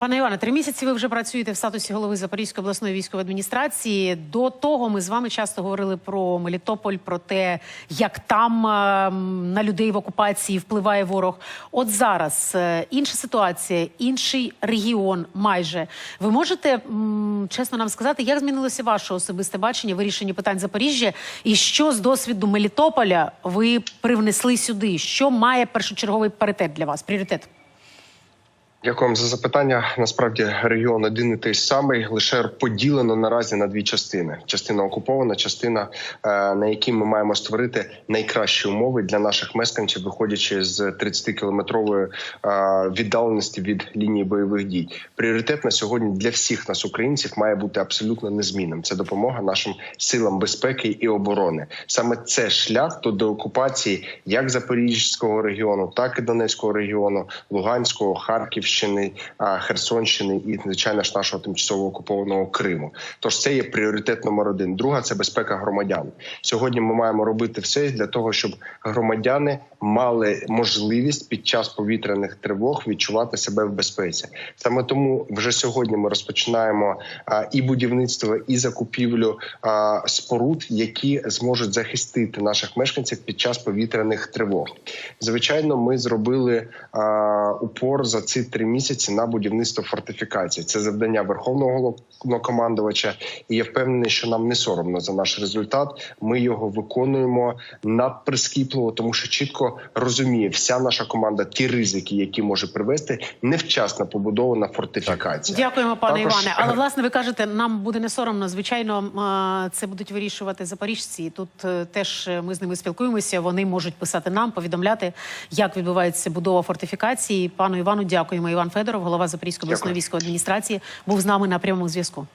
Пане Іване, три місяці ви вже працюєте в статусі голови Запорізької обласної військової адміністрації. До того ми з вами часто говорили про Мелітополь, про те, як там е, на людей в окупації впливає ворог. От зараз е, інша ситуація, інший регіон. Майже ви можете чесно нам сказати, як змінилося ваше особисте бачення вирішення питань Запоріжжя, і що з досвіду Мелітополя ви привнесли сюди? Що має першочерговий паритет для вас? Пріоритет? Дякую вам за запитання. Насправді регіон один і той самий, лише поділено наразі на дві частини: частина окупована, частина е, на якій ми маємо створити найкращі умови для наших мешканців, виходячи з 30 кілометрової віддаленості від лінії бойових дій. Пріоритет на сьогодні для всіх нас, українців, має бути абсолютно незмінним. Це допомога нашим силам безпеки і оборони. Саме це шлях до деокупації як Запорізького регіону, так і Донецького регіону, Луганського, Харківщини, а, Херсонщини і звичайно ж нашого тимчасово окупованого Криму. Тож це є пріоритет номер один. Друга це безпека громадян. Сьогодні ми маємо робити все для того, щоб громадяни мали можливість під час повітряних тривог відчувати себе в безпеці. Саме тому вже сьогодні ми розпочинаємо і будівництво, і закупівлю споруд, які зможуть захистити наших мешканців під час повітряних тривог. Звичайно, ми зробили упор за ці три місяці на будівництво фортифікацій. Це завдання верховного головнокомандувача, і я впевнений, що нам не соромно за наш результат. Ми його виконуємо надприскіпливо, тому що чітко розуміє вся наша команда ті ризики, які може привести невчасно побудована фортифікація. Дякуємо, пане Також- Іване. Але власне ви кажете, нам буде не соромно. Звичайно, це будуть вирішувати запоріжці. Тут е, теж е, ми з ними спілкуємося. Вони можуть писати нам, повідомляти, як відбувається будова фортифікації. Пану Івану, дякуємо. Іван Федоров, голова Запорізької обласної військової адміністрації, був з нами на прямому зв'язку.